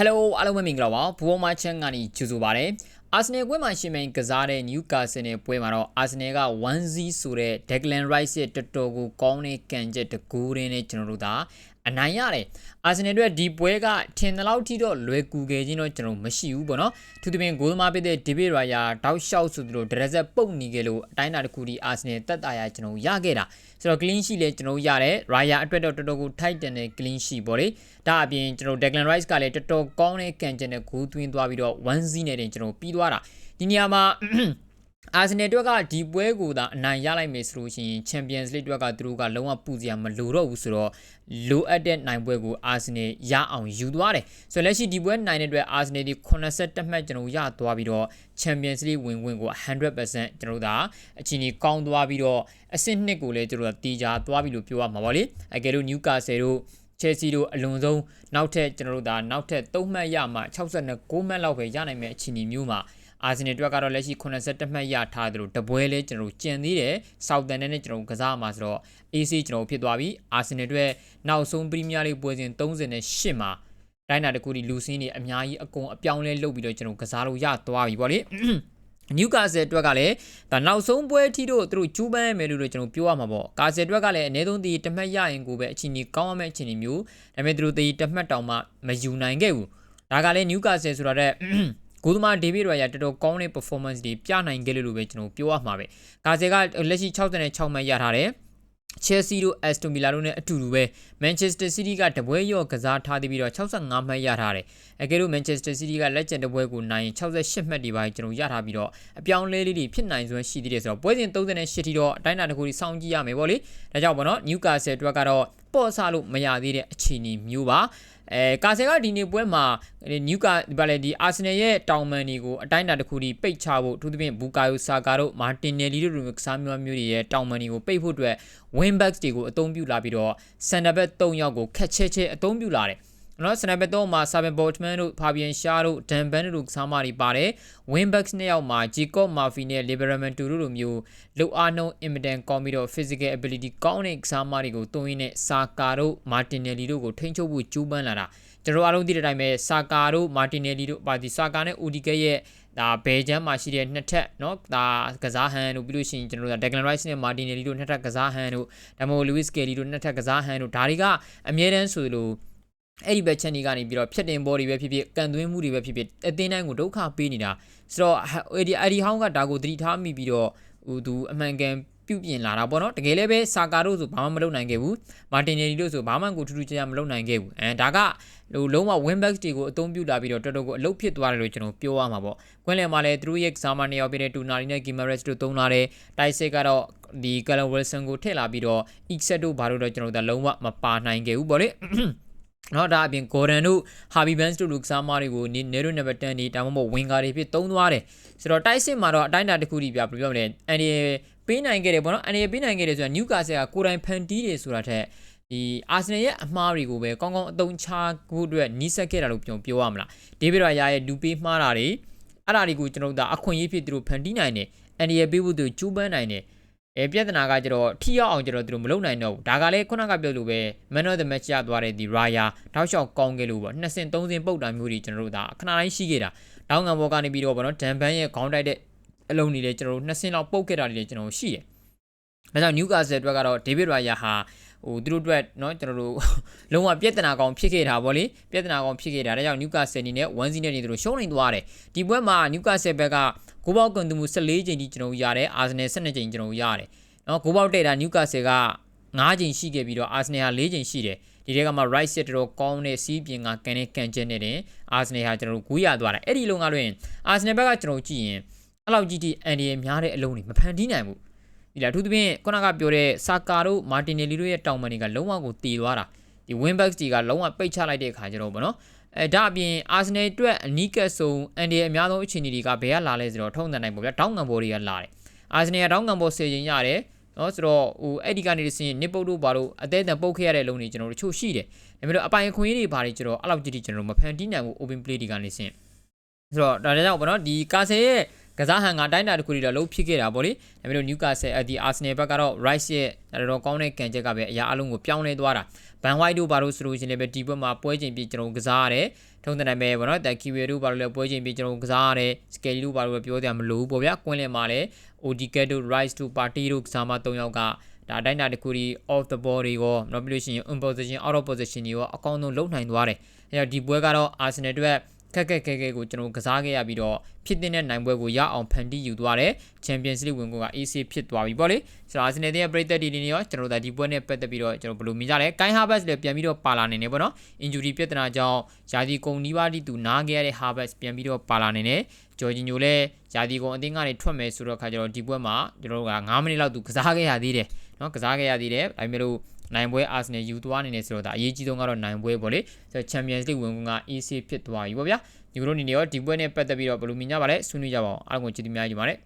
Hello အားလုံးပဲမင်္ဂလာပါဘူဘောမချန်ကနေကြိုဆိုပါရစေအာဆနယ်ပွဲမှာရှင်မိန်ကစားတဲ့ Newcastle နဲ့ပွဲမှာတော့အာဆနယ်က1-0ဆိုတဲ့ Declan Rice ရဲ့တော်တော်ကိုကောင်းတဲ့ကန်ချက်တကူရင်းနဲ့ကျွန်တော်တို့ဒါ အနိုင်ရတယ်အာဆနယ်တို့ဒီပွဲကထင်တဲ့လောက်ထိတော့လွယ်ကူခဲ့ခြင်းတော့ကျွန်တော်မရှိဘူးပေါ့နော်သူတပင်ဂိုးသမားဖြစ်တဲ့ David Raya တောက်လျှောက်ဆိုသူတို့ဒရက်ဆက်ပုတ်နေကြလို့အတိုင်းအတာတစ်ခုဒီအာဆနယ်တက်တာရကျွန်တော်ရခဲ့တာဆိုတော့ clean sheet လည်းကျွန်တော်ရတယ် Raya အတွက်တော့တော်တော်ကိုထိုက်တန်တဲ့ clean sheet ပေါ့လေဒါအပြင်ကျွန်တော် Declan Rice ကလည်းတော်တော်ကောင်းတဲ့ကန်ချက်နဲ့ဂိုးသွင်းသွားပြီးတော့1-0နဲ့တင်ကျွန်တော်ပြီးသွားတာဒီနေရာမှာ အာဆင်နယ်တွက်ကဒီပွဲကိုသာအနိုင်ရလိုက်မယ်ဆိုလို့ရှိရင်ချန်ပီယံစ်လိတွက်ကသူတို့ကလုံးဝပူစရာမလိုတော့ဘူးဆိုတော့လိုအပ်တဲ့နိုင်ပွဲကိုအာဆင်နယ်ရအောင်ယူသွားတယ်ဆိုတော့လက်ရှိဒီပွဲနိုင်တဲ့အတွက်အာဆင်နယ်ဒီ82မှတ်ကျွန်တော်ရသွားပြီးတော့ချန်ပီယံစ်လိဝင်ဝင်ကို100%ကျွန်တော်တို့ဒါအချိန်ကြီးကောင်းသွားပြီးတော့အဆင့်နှစ်ကိုလည်းကျွန်တော်တို့တီးကြသွားပြီလို့ပြောရမှာပါလေအကယ်လို့နျူကာဆယ်တို့ချယ်ဆီတို့အလွန်ဆုံးနောက်ထပ်ကျွန်တော်တို့ဒါနောက်ထပ်3မှတ်ရမှ69မှတ်လောက်ပဲရနိုင်မယ့်အခြေအနေမျိုးမှာ အာဆင်နယ်အတွက်ကတော့လက်ရှိ82မှတ်ရထားတယ်လို့တပွဲလဲကျွန်တော်တို့ကျန်သေးတယ်ဆောက်တန်နဲ့ကျွန်တော်ကစားမှာဆိုတော့ AC ကျွန်တော်ဖြစ်သွားပြီအာဆင်နယ်အတွက်နောက်ဆုံးပရီးမီးယားလိပွဲစဉ်38မှာတိုင်းနာတကူဒီလူစင်းတွေအများကြီးအကုန်အပြောင်းလဲလုပ်ပြီးတော့ကျွန်တော်ကစားလို့ရသွားပြီပေါ့လေနျူကာဆယ်အတွက်ကလည်းဒါနောက်ဆုံးပွဲအထိတော့သူတို့ကျူးပန်းရမယ်လို့ကျွန်တော်ပြောရမှာပေါ့ကာဆယ်အတွက်ကလည်းအနည်းဆုံးဒီတမှတ်ရရင်ကိုပဲအချိန်ကြီးကောင်းရမယ့်အချိန်ကြီးမျိုးဒါပေမဲ့သူတို့ဒီတမှတ်တောင်မှမယူနိုင်ခဲ့ဘူးဒါကလည်းနျူကာဆယ်ဆိုတာတဲ့ ကိုသမားဒေးဗစ်ရိုယာတော်တော်ကောင်းတဲ့ performance တွေပြနိုင်ခဲ့လို့ပဲကျွန်တော်ပြောရမှာပဲကာဆယ်ကလက်ရှိ66မှတ်ရထားတယ် Chelsea တို့ Aston Villa တို့နဲ့အတူတူပဲ Manchester City ကတပွဲရော့ကစားထားပြီးတော့65မှတ်ရထားတယ်။အကယ်လို့ Manchester City ကလက်ကျန်တပွဲကိုနိုင်68မှတ်ဒီပိုင်းကျွန်တော်ရထားပြီးတော့အပြောင်းလဲလေးတွေဖြစ်နိုင်စွမ်းရှိသေးတယ်ဆိုတော့ပွဲစဉ်38ထိတော့အတိုင်းအတာတစ်ခုကြီးစောင့်ကြည့်ရမယ်ပေါ့လေ။ဒါကြောင့်ပေါ့နော် Newcastle အတွက်ကတော့ပေါ့ဆလို့မရသေးတဲ့အခြေအနေမျိုးပါ အဲကာဆယ်ကဒီနေ့ပွဲမှာနျူကာဗာလေဒီအာဆင်နယ်ရဲ့တောင်မန်တွေကိုအတိုင်းအတာတစ်ခုဒီပိတ်ချဖို့အထူးသဖြင့်ဘူကာယိုဆာကာတို့မာတင်နယ်လီတို့လိုကစားမျိုးမျိုးတွေရဲ့တောင်မန်တွေကိုပိတ်ဖို့အတွက် wing backs တွေကိုအသုံးပြုလာပြီးတော့ center back 3ယောက်ကိုခက်ချဲချဲအသုံးပြုလာတယ် နော်စနိုက်ပါ3မှာ Saben Botman တို့ Fabian Shah တို့ Dan Ban တို့ကစားမတွေပါတယ် Winbacks နှစ်ယောက်မှာ Jacob Murphy နဲ့ Liberman တူတို့လိုမျိုးလုံအားနှုံး Imitan ကောင်းပြီးတော့ physical ability ကောင်းတဲ့ကစားမတွေကိုတုံးရင်းနဲ့ Saka တို့ Martinelli တို့ကိုထိန်းချုပ်ဖို့ကြိုးပမ်းလာတာကျွန်တော်အားလုံးသိတဲ့အတိုင်းပဲ Saka တို့ Martinelli တို့ပါဒီ Saka နဲ့ Odegaard ရဲ့ဒါဘယ်ချမ်းမှာရှိတဲ့နှစ်ထပ်เนาะဒါကစားဟန်တို့ပြီးလို့ရှိရင်ကျွန်တော်တို့ Declan Rice နဲ့ Martinelli တို့နှစ်ထပ်ကစားဟန်တို့ဒါမှမဟုတ် Luis Kelly တို့နှစ်ထပ်ကစားဟန်တို့ဒါတွေကအမြဲတမ်းဆိုလို့ အဲ့ဒီဘက်ချက်နေကနေပြီးတော့ဖြတ်တင်ဘောတွေပဲဖြစ်ဖြစ်ကန်သွင်းမှုတွေပဲဖြစ်ဖြစ်အသင်းတိုင်းကိုဒုက္ခပေးနေတာဆိုတော့အဲ့ဒီအဲ့ဒီဟောင်းကဒါကိုသတိထားမိပြီးတော့ဟိုသူအမှန်ကန်ပြုပြင်လာတာပေါ့နော်တကယ်လည်းပဲဆာကာတို့ဆိုဘာမှမလုပ်နိုင်ခဲ့ဘူးမာတင်နယ်လီတို့ဆိုဘာမှကိုထူးထူးခြားခြားမလုပ်နိုင်ခဲ့ဘူးအဲဒါကဟိုလုံးဝ win back တွေကိုအသုံးပြုလာပြီးတော့တော်တော်ကိုအလုပ်ဖြစ်သွားတယ်လို့ကျွန်တော်ပြောရမှာပေါ့ကွင်းလယ်မှာလည်းသူတို့ရဲ့ကစားမနှစ်ယောက်ပြတဲ့တူနာလီနဲ့ဂီမာရက်စ်တို့သုံးလာတယ်တိုက်စစ်ကတော့ဒီကလန်ဝီလ်ဆန်ကိုထည့်လာပြီးတော့ exet တို့ဘာလို့တော့ကျွန်တော်တို့လုံးဝမပါနိုင်ခဲ့ဘူးပေါ့လေ နော်ဒါအပြင်ဂေါ်ဒန်တို့ဟာဘီဘန်စ်တို့လူကစားမတွေကိုနေနေတို့နံပါတ်10ဒီဒါမှမဟုတ်ဝင်ကာတွေဖြစ်သုံးသွားတယ်ဆိုတော့တိုက်စစ်မှာတော့အတိုင်းအတာတစ်ခုတည်းပြဘယ်လိုပြောမလဲအန်ဒီပေးနိုင်ခဲ့တယ်ပေါ့နော်အန်ဒီပေးနိုင်ခဲ့တယ်ဆိုတာနျူကာဆယ်ကကိုယ်တိုင်ဖန်တီးတယ်ဆိုတာထက်ဒီအာဆင်နယ်ရဲ့အမှားတွေကိုပဲကောင်းကောင်းအသုံးချဖို့အတွက်နီးစပ်ခဲ့တာလို့ပြောပြောရမလားဒေးဗစ်ရာယာရဲ့လူပေးမှားတာတွေအဲ့ဒါတွေကိုကျွန်တော်တို့အခွင့်အရေးဖြစ်သူတို့ဖန်တီးနိုင်တယ်အန်ဒီပေးဖို့သူကျူးပန်းနိုင်တယ် အဲပြဿနာကကျတော့ထိရောက်အောင်ကျတော့သူတို့မလုပ်နိုင်တော့ဘူးဒါကလည်းခုနကပြောလို့ပဲ man of the match ရသွားတဲ့ဒီ Raya တောက်လျှောက်ကောင်းခဲ့လို့ပေါ့နှစ်စင်သုံးစင်ပုတ်တာမျိုးတွေကျွန်တော်တို့ဒါခဏတိုင်းရှိခဲ့တာတောင်းငံဘောကနေပြီးတော့ဗောနော်ဒန်ဘန်ရဲ့ခေါင်းတိုက်တဲ့အလုံးတွေလည်းကျွန်တော်တို့နှစ်စင်လောက်ပုတ်ခဲ့တာတွေလည်းကျွန်တော်ရှိတယ်ဒါကြောင့် Newcastle အတွက်ကတော့ David Raya ဟာ ဟိုသူတို့အတွက်เนาะကျွန်တော်တို့လုံးဝပြဿနာကောင်ဖြစ်ခဲ့တာဗောလေပြဿနာကောင်ဖြစ်ခဲ့တာဒါကြောင့် Newcastle အနေနဲ့1-0နဲ့နေသူတို့ရှုံးနေသွားတယ်ဒီပွဲမှာ Newcastle ဘက်ကဂိုးပေါက်ကွန်တူမှု14ချိန်ကြီးကျွန်တော်ရတယ် Arsenal 12ချိန်ကျွန်တော်ရတယ်နော်ဂိုးပေါက်တဲ့တာနျူကာဆယ်က9ချိန်ရှိခဲ့ပြီးတော့အာဆနယ်ဟာ4ချိန်ရှိတယ်ဒီထဲကမှ right set တော်ကောင်းတဲ့စီးပြင်ကကန်နဲ့ကန်ချက်နဲ့တင်အာဆနယ်ဟာကျွန်တော်တို့ဂူးရသွားတယ်အဲ့ဒီလုံးကလွင်အာဆနယ်ဘက်ကကျွန်တော်ကြည့်ရင်အဲ့လောက်ကြီးတီအန်ဒီရဲ့များတဲ့အလုံးတွေမဖန်တီးနိုင်ဘူး ဒီလားအထူးသဖြင့်ခုနကပြောတဲ့ဆာကာတို့မာတင်နယ်လီတို့ရဲ့တောင်ပန်တွေကလုံးဝကိုတည်သွားတာဒီ win backs တွေကလုံးဝပိတ်ချလိုက်တဲ့အခါကျတော့ဗောနော်အဲဒါအပြင်အာဆနယ်အတွက်အနီးကပ်ဆုံးအန်ဒီရဲ့အများဆုံးအခြေအနေတွေကဘယ်ကလာလဲဆိုတော့ထုံးတန်နိုင်ပေါ့ဗျာတောင်းငံဘော်တွေကလာတယ်အာဆနယ်ကတောင်းငံဘော်10ချိန်ရတယ်နော်ဆိုတော့ဟိုအဲ့ဒီကနေစင်းနစ်ပုတ်တို့ဘာလို့အသေးအံပုတ်ခဲ့ရတဲ့လုံတွေကျွန်တော်တို့ချို့ရှိတယ်ဒါပေမဲ့အပိုင်ခွင့်ရေးတွေဘာတွေကျွန်တော်အဲ့လောက်ကြည့်ကြည့်ကျွန်တော်မဖန်တီးနိုင်ဘူး open play ဒီကနေစင်းဆိုတော့ဒါကြောင့်ဘောနော်ဒီကာဆယ်ရဲ့ ကစားဟန်ကအတိုင်းအတာတစ်ခုတည်းတော့လုံးဖြစ်ခဲ့တာပေါ့လေဒါပေမဲ့နျူကာဆယ်အဒီအာဆနယ်ဘက်ကတော့ Rice ရဲ့တော်တော်ကောင်းတဲ့ကန်ချက်ကပဲအရာအလုံးကိုပြောင်းလဲသွားတာဘန်ဝိုက်တို့ဘာလို့ဆိုလို့ရှိရင်လည်းပဲဒီဘက်မှာပွဲချိန်ပြကျွန်တော်ကစားရတယ်ထုံးတဲ့နိုင်ပဲဗောနော်တက်ကီဝေတို့ဘာလို့လဲပွဲချိန်ပြကျွန်တော်ကစားရတယ်စကယ်လီတို့ဘာလို့လဲပြောကြမလို့ပေါ့ဗျာကွင်းလယ်မှာလည်း ODK တို့ Rice တို့ Party တို့ကစားမ၃ယောက်ကဒါအတိုင်းအတာတစ်ခုဒီ off the ball တွေရောနောက်ပြီးလို့ရှိရင် in position out of position တွေရောအကောင်းဆုံးလုံနိုင်သွားတယ်အဲတော့ဒီပွဲကတော့ Arsenal အတွက် ခက်ခက်ခဲခဲကိုကျွန်တော်ကစားခဲ့ရပြီးတော့ဖြစ်တဲ့နိုင်ပွဲကိုရအောင်ဖန်တီးယူသွားတယ် Champions League ဝင်ကိုက AC ဖြစ်သွားပြီပေါ့လေဆိုတော့ Arsenal ရဲ့ပြည်သက်ဒီနေရောကျွန်တော်တို့ဒီပွဲနဲ့ပတ်သက်ပြီးတော့ကျွန်တော်ဘယ်လိုမြင်ကြလဲ Kai Havertz လည်းပြန်ပြီးတော့ပါလာနေနေပေါ့နော် injury ပြဿနာကြောင့်ယာဒီကုံနီးပါးတိသူနားခဲ့ရတဲ့ Havertz ပြန်ပြီးတော့ပါလာနေနေဂျော်ဂျီညိုလည်းယာဒီကုံအသင်းကနေထွက်မယ်ဆိုတော့ခါကျတော့ဒီပွဲမှာကျွန်တော်တို့က9မိနစ်လောက်သူကစားခဲ့ရသေးတယ်နော်ကစားခဲ့ရသေးတယ်ဒါပေမဲ့လို့ နိုင်ပွဲအာဆနယ်ယူသွားနေနေဆိုတော့ဒါအရေးကြီးဆုံးကတော့နိုင်ပွဲပေါ့လေဆိုတော့ Champions League ဝင်က AC ဖြစ်သွားပြီပေါ့ဗျာဒီလိုနေနေရောဒီပွဲနဲ့ပတ်သက်ပြီးတော့ဘယ်လိုမြင်ကြပါလဲဆွေးနွေးကြပါအောင်အားလုံးကိုကြည့်တင်များကြပါမယ်